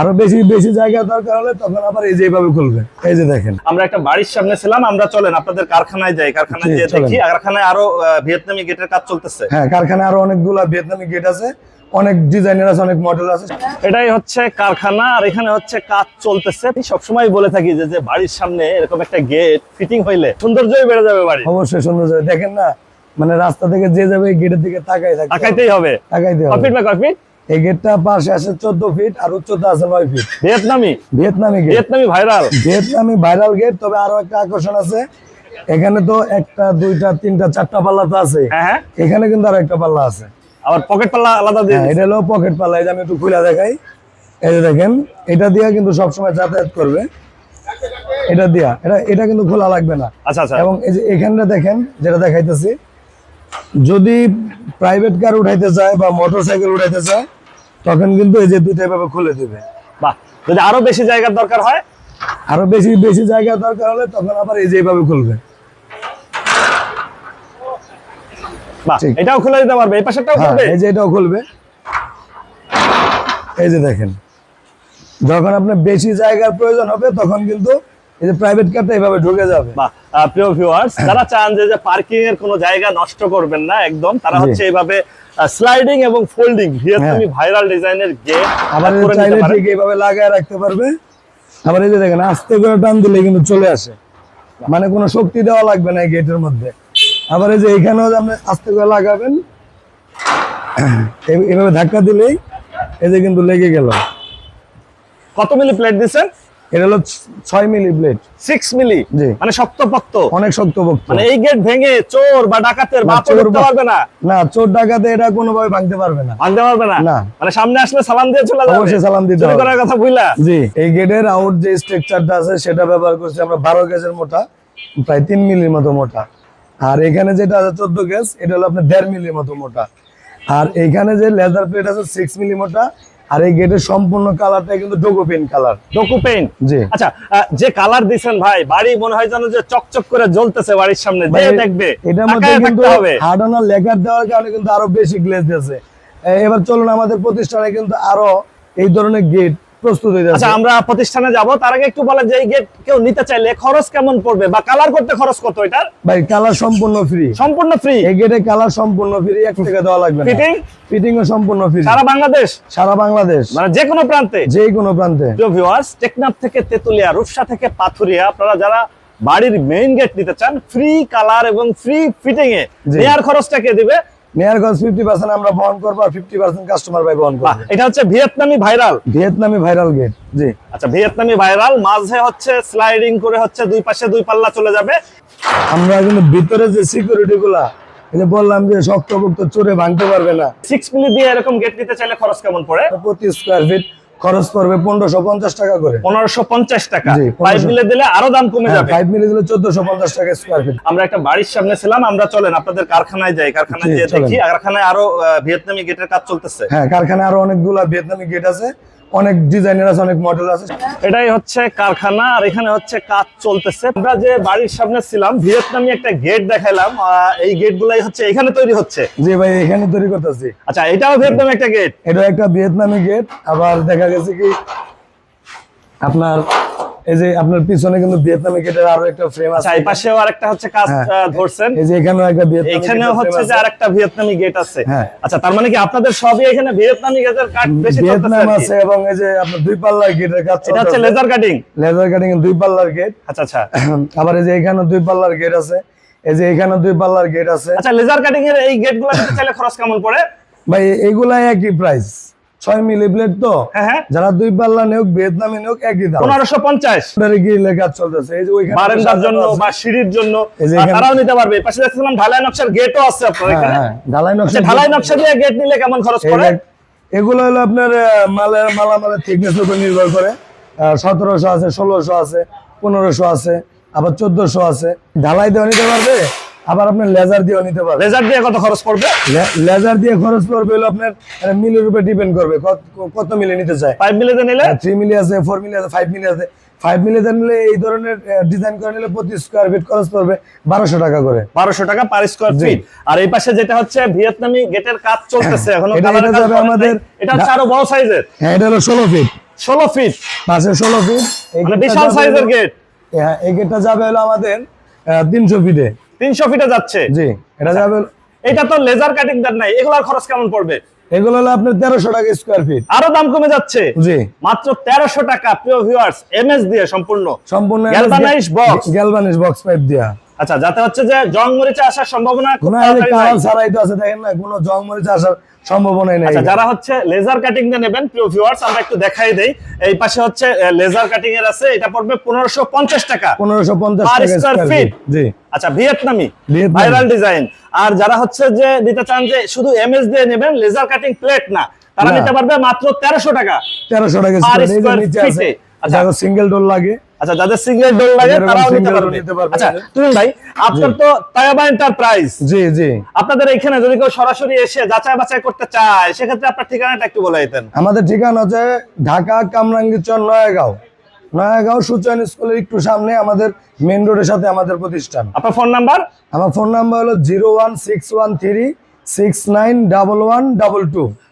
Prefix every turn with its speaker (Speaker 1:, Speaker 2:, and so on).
Speaker 1: আরও বেশি বেশি জায়গা দরকার হলে তখন আবার এই যে এইভাবে খুলবে। এই যে দেখেন।
Speaker 2: আমরা একটা বাড়ির সামনে ছিলাম আমরা চলেন আপনাদের কারখানায় যাই কারখানায় গিয়ে দেখি। কারখানায় আরও ভিয়েতনামি গেটের কাজ চলতেছে।
Speaker 1: হ্যাঁ কারখানায় আরও অনেকগুলা ভিয়েতনামি গেট আছে অনেক ডিজাইনের আছে অনেক মডেল আছে।
Speaker 2: এটাই হচ্ছে কারখানা আর এখানে হচ্ছে কাজ চলতেছে। আমি সবসময় বলে থাকি যে যে বাড়ির সামনে এরকম একটা গেট ফিটিং হইলে সৌন্দর্যই বেড়ে যাবে বাড়ি
Speaker 1: অবশ্যই সৌন্দর্য। দেখেন না মানে রাস্তা থেকে যে যাবে গেটের দিকে তাকাই থাকবে
Speaker 2: তাকাইতেই হবে।
Speaker 1: তাকাইতে হবে।
Speaker 2: কফিট বা কফিট
Speaker 1: এই গেটটা পাশে আছে চোদ্দ ফিট আর উচ্চতা আছে নয় ফিট।
Speaker 2: ভিয়েতনামি?
Speaker 1: ভিয়েতনামি
Speaker 2: ভিয়েতনামি ভাইরাল।
Speaker 1: ভিয়েতনামি ভাইরাল গেট তবে আরও একটা আকর্ষণ আছে। এখানে তো একটা দুইটা তিনটা চারটা পাল্লা তো আছে।
Speaker 2: হ্যাঁ হ্যাঁ।
Speaker 1: এখানে কিন্তু আরও একটা পাল্লা আছে।
Speaker 2: আবার পকেট পাল্লা আলাদা দিয়ে
Speaker 1: হ্যাঁ, এটা হলো পকেট পাল্লা যে আমি একটু খুলে দেখাই। এই যে দেখেন এটা দিয়ে কিন্তু সবসময় যাতায়াত করবে। এটা দিয়া এটা এটা কিন্তু খোলা লাগবে না।
Speaker 2: আচ্ছা আচ্ছা।
Speaker 1: এবং এই যে এখানটা দেখেন যেটা দেখাইতেছি যদি প্রাইভেট কার উঠাইতে চায় বা মোটর সাইকেল উঠাইতে চায় তখন কিন্তু এই যে দুইটা এভাবে খুলে দিবে।
Speaker 2: বাহ যদি আরও বেশি জায়গার দরকার হয়?
Speaker 1: আরও বেশি বেশি জায়গা দরকার হলে তখন আবার এই যে খুলবে।
Speaker 2: বাহ এটাও খুলে দিতে পারবে এই পাশেরটাও
Speaker 1: হ্যাঁ
Speaker 2: করবে
Speaker 1: এই যে এটাও খুলবে। এই যে দেখেন যখন আপনার বেশি জায়গার প্রয়োজন হবে তখন কিন্তু এই যে প্রাইভেট কারটা এইভাবে ঢুকে যাবে।
Speaker 2: বাহ প্রিয় ভিউয়ার্স যারা চান যে পার্কিং এর কোনো জায়গা নষ্ট করবেন না একদম। তারা হচ্ছে এইভাবে স্লাইডিং এবং ফোল্ডিং ভিয়েতনামি ভাইরাল ডিজাইনের গেট
Speaker 1: আবার চাইলে ঠিক এইভাবে লাগায় রাখতে পারবে। আবার এই যে দেখেন আস্তে করে টান দিলে কিন্তু চলে আসে। মানে কোনো শক্তি দেওয়া লাগবে না এই গেটের মধ্যে। আবার এই যে এইখানেও যে আপনি আস্তে করে লাগাবেন এইভাবে ধাক্কা দিলেই এই যে কিন্তু লেগে গেল।
Speaker 2: কত মিলি প্লেট দিচ্ছেন?
Speaker 1: এটা হলো ছয় মিলি প্লেট
Speaker 2: সিক্স মিলি?
Speaker 1: জি।
Speaker 2: মানে শক্তপোক্ত?
Speaker 1: অনেক শক্তপোক্ত।
Speaker 2: মানে এই গেট ভেঙে চোর বা ডাকাতের বাপ
Speaker 1: চোর
Speaker 2: পারবে না?
Speaker 1: না চোর ডাকাতে এটা কোনোভাবে ভাঙতে পারবে না।
Speaker 2: ভাঙতে পারবে না?
Speaker 1: না।
Speaker 2: মানে সামনে আসলে সালাম দিয়ে চলে যাবে।
Speaker 1: অবশ্যই সালাম দিতে হবে।
Speaker 2: করার কথা বুঝলা
Speaker 1: জি। এই গেটের আউট যে স্ট্রাকচারটা আছে সেটা ব্যবহার করছি আমরা বারো গেজের মোটা প্রায় তিন মিলির মতো মোটা। আর এখানে যেটা আছে চোদ্দ গেজ এটা হলো আপনার দেড় মিলির মতো মোটা। আর এখানে যে লেজার প্লেট আছে সিক্স মিলি মোটা আর এই গেটের সম্পূর্ণ কালারটা কিন্তু ডোকোপিন কালার
Speaker 2: ডোকু পেন
Speaker 1: জি।
Speaker 2: আচ্ছা যে কালার দিছেন ভাই বাড়ি মনে হয় যেন যে চকচক করে জ্বলতেছে বাড়ির সামনে যে দেখবে
Speaker 1: এটার মধ্যে কিন্তু
Speaker 2: হবে।
Speaker 1: লেখার দেওয়ার কারণে কিন্তু আরও বেশি গ্লেজ দিয়েছে। এবার চলুন আমাদের প্রতিষ্ঠানে কিন্তু আরও এই ধরনের গেট প্রস্তুত হয়ে
Speaker 2: আচ্ছা আমরা প্রতিষ্ঠানে যাব তার আগে একটু বলেন যে এই গেট কেউ নিতে চাইলে খরচ কেমন পড়বে বা কালার করতে খরচ কত এটার?
Speaker 1: ভাই কালার সম্পূর্ণ ফ্রি
Speaker 2: সম্পূর্ণ ফ্রি
Speaker 1: এই গেটে কালার সম্পূর্ণ ফ্রি এক টাকা দেওয়া লাগবে
Speaker 2: ফিটিং
Speaker 1: ফিটিং ও সম্পূর্ণ ফ্রি
Speaker 2: সারা বাংলাদেশ?
Speaker 1: সারা বাংলাদেশ।
Speaker 2: মানে যে কোনো প্রান্তে?
Speaker 1: যে কোনো প্রান্তে।
Speaker 2: প্রিয় ভিউয়ার্স টেকনাফ থেকে তেতুলিয়া রূপসা থেকে পাথুরিয়া আপনারা যারা বাড়ির মেইন গেট নিতে চান ফ্রি কালার এবং ফ্রি ফিটিং এ। নেয়ার খরচটা কে দিবে?
Speaker 1: নেয়ার গজ ফিফটি পার্সেন্ট আমরা বহন করব আর ফিফটি পার্সেন্ট কাস্টমার ভাই বহন করব।
Speaker 2: এটা হচ্ছে ভিয়েতনামি ভাইরাল?
Speaker 1: ভিয়েতনামি ভাইরাল গেট জি।
Speaker 2: আচ্ছা ভিয়েতনামি ভাইরাল মাঝে হচ্ছে স্লাইডিং করে হচ্ছে দুই পাশে দুই পাল্লা চলে যাবে।
Speaker 1: আমরা কিন্তু ভিতরে যে সিকিউরিটি গুলা বললাম যে শক্তভুক্ত চোরে ভাঙতে পারবে না।
Speaker 2: সিক্স মিলি দিয়ে এরকম গেট নিতে চাইলে খরচ কেমন পড়ে?
Speaker 1: প্রতি স্কোয়ার ফিট খরচ পড়বে পনেরোশো পঞ্চাশ টাকা করে।
Speaker 2: পনেরোশো পঞ্চাশ টাকা। ফাইভ মিলে দিলে আরও দাম কমে যাবে।
Speaker 1: ফাইভ মিলে দিলে চোদ্দশো পঞ্চাশ টাকা স্কোয়ার ফিট
Speaker 2: আমরা একটা বাড়ির সামনে ছিলাম আমরা চলেন আপনাদের কারখানায় যাই। কারখানায় গিয়ে দেখি কারখানায় আরও ভিয়েতনামি গেটের কাজ চলতেছে।
Speaker 1: হ্যাঁ কারখানায় আরও অনেকগুলা ভিয়েতনামি গেট আছে। অনেক ডিজাইনের আছে অনেক মডেল আছে।
Speaker 2: এটাই হচ্ছে কারখানা আর এখানে হচ্ছে কাজ চলতেছে। আমরা যে বাড়ির সামনে ছিলাম ভিয়েতনামি একটা গেট দেখাইলাম আহ, এই গেট গুলাই হচ্ছে এখানে তৈরি হচ্ছে।
Speaker 1: জি ভাই এখানে তৈরি করতেছি।
Speaker 2: আচ্ছা এটাও ভিয়েতনামি একটা গেট
Speaker 1: এটা একটা ভিয়েতনামি গেট আবার দেখা গেছে কি আপনার এই যে আপনার পিছনে কিন্তু ভিয়েতনামি গেটের আরও একটা ফ্রেম আছে।
Speaker 2: পাশেও আরেকটা হচ্ছে কাজ
Speaker 1: হ্যাঁ।
Speaker 2: ধরছেন।
Speaker 1: এই যে এখানেও একটা ভিয়েতনামি
Speaker 2: এখানেও হচ্ছে যে আরেকটা ভিয়েতনামি গেট আছে।
Speaker 1: হ্যাঁ।
Speaker 2: আচ্ছা তার মানে কি আপনাদের সবই এখানে ভিয়েতনামি গেটের কাট বেশি
Speaker 1: ভিয়েতনাম আছে এবং এই যে আপনার দুই পাল্লার গেটের কাজ
Speaker 2: এটা হচ্ছে লেজার কাটিং
Speaker 1: লেজার কাটিং দুই পাল্লার গেট।
Speaker 2: আচ্ছা আচ্ছা।
Speaker 1: আবার এই যে এখানে দুই পাল্লার গেট আছে। এই যে এখানে দুই পাল্লার গেট আছে।
Speaker 2: আচ্ছা লেজার কাটিং এর এই গেটগুলো নিতে চাইলে খরচ কেমন পড়ে?
Speaker 1: ভাই এইগুলাই একই প্রাইস ছয় মিলি তো?
Speaker 2: হ্যাঁ হ্যাঁ।
Speaker 1: যারা দুই পাল্লা নেওক ভিয়েতনামি নেওক একই দাম।
Speaker 2: পনেরোশো পঞ্চাশ।
Speaker 1: গ্রিলের চলতেছে। এই যে ওইখানে
Speaker 2: বারান্দার জন্য বা সিঁড়ির জন্য
Speaker 1: এই যে
Speaker 2: আর
Speaker 1: এখানে-
Speaker 2: তারাও নিতে পারবে। পাশে দেখছিলাম ঢালাই নকশার গেটও আছে আপনার
Speaker 1: হ্যাঁ, ঢালাই
Speaker 2: আচ্ছা
Speaker 1: নকশা
Speaker 2: ঢালাই নকশা দিয়ে গেট নিলে কেমন খরচ
Speaker 1: এই
Speaker 2: পড়ে?
Speaker 1: এগুলো হলো আপনার মালের মালামালের থিকনেস উপর নির্ভর করে। সতেরোশো আছে ষোলোশো আছে পনেরোশো আছে আবার চোদ্দশো আছে। ঢালাই দিয়েও নিতে পারবে? আবার আপনার লেজার দিয়েও নিতে পারবে
Speaker 2: লেজার দিয়ে কত খরচ পড়বে?
Speaker 1: লেজার দিয়ে খরচ পড়বে হলো আপনার আহ, মিলির উপরে ডিপেন্ড করবে। কত মিলি নিতে চায়?
Speaker 2: ফাইভ মিলিতে নিলে?
Speaker 1: থ্রি মিলি আছে ফোর মিলি আছে ফাইভ মিলি আছে। ফাইভ মিলিতে নিলে এই ধরনের ডিজাইন করে নিলে প্রতি স্কোয়ার ফিট খরচ পড়বে বারোশো টাকা করে।
Speaker 2: বারোশো টাকা পার স্কোয়ার ফিট আর এই পাশে যেটা হচ্ছে ভিয়েতনামি গেটের কাজ চলতেছে। এখনও।
Speaker 1: আমাদের-
Speaker 2: এটা হচ্ছে আরও বড় সাইজের
Speaker 1: হ্যাঁ এটা হলো ষোলো ফিট
Speaker 2: ষোলো ফিট
Speaker 1: পাশে ষোলো ফিট
Speaker 2: মানে বিশাল সাইজের গেট
Speaker 1: হ্যাঁ এই গেটটা যাবে হলো আমাদের তিনশো ফিটে
Speaker 2: তিনশো ফিটে যাচ্ছে।
Speaker 1: জি এটা যাবে
Speaker 2: এটা তো লেজার কাটিং দেন নাই এগুলার খরচ কেমন পড়বে?
Speaker 1: এগুলো হলো আপনার তেরোশো টাকা স্কোয়ার ফিট
Speaker 2: আরও দাম কমে যাচ্ছে।
Speaker 1: জি।
Speaker 2: মাত্র তেরোশো টাকা প্রিয় ভিউয়ার্স এমএস দিয়ে সম্পূর্ণ।
Speaker 1: সম্পূর্ণ
Speaker 2: Galvanized box।
Speaker 1: Galvanised box pipe দেওয়া
Speaker 2: আচ্ছা যাতে হচ্ছে যে জং মরিচে আসার সম্ভাবনা
Speaker 1: ছাড়াই তো আছে দেখেন না কোনো জং মরিচ আসার সম্ভাবনাই নেই।
Speaker 2: আচ্ছা যারা হচ্ছে লেজার কাটিং দিয়ে নেবেন প্রিয় ভিউয়ার্স আমরা একটু দেখাই দেই। এই পাশে হচ্ছে লেজার কাটিং এর আছে এটা পড়বে পনেরোশো পঞ্চাশ টাকা
Speaker 1: পনেরোশো পঞ্চাশ
Speaker 2: Per
Speaker 1: টাকা
Speaker 2: square
Speaker 1: স্কোয়ার ফিট জি
Speaker 2: আচ্ছা ভিয়েতনামি। ভাইরাল ডিজাইন আর যারা হচ্ছে যে নিতে চান যে শুধু এমএস দিয়ে নেবেন লেজার কাটিং প্লেট না তারা। নিতে পারবে মাত্র তেরোশো টাকা
Speaker 1: তেরোশো টাকা
Speaker 2: Per
Speaker 1: স্কোয়ার আছে।
Speaker 2: আচ্ছা।
Speaker 1: আচ্ছা সিঙ্গেল ডোর লাগে
Speaker 2: আচ্ছা যাদের সিঙ্গেল ডোর লাগে তারাও
Speaker 1: নিতে পারবে।
Speaker 2: আচ্ছা তুমিন ভাই আপনার তো তায়াবা এন্টারপ্রাইজ
Speaker 1: জি জি।
Speaker 2: আপনাদের এখানে যদি কেউ সরাসরি এসে যাচাই বাছাই করতে চায় সেক্ষেত্রে আপনার ঠিকানাটা একটু বলে দিতেন।
Speaker 1: আমাদের ঠিকানা হচ্ছে ঢাকা কামরাঙ্গীরচর নয়াগাঁও। নয়াগাঁও সূচন স্কুলের একটু সামনে আমাদের মেন রোডের সাথে আমাদের প্রতিষ্ঠান।
Speaker 2: আপনার ফোন নাম্বার
Speaker 1: আমার ফোন নাম্বার হলো zero one six one three six nine double one double two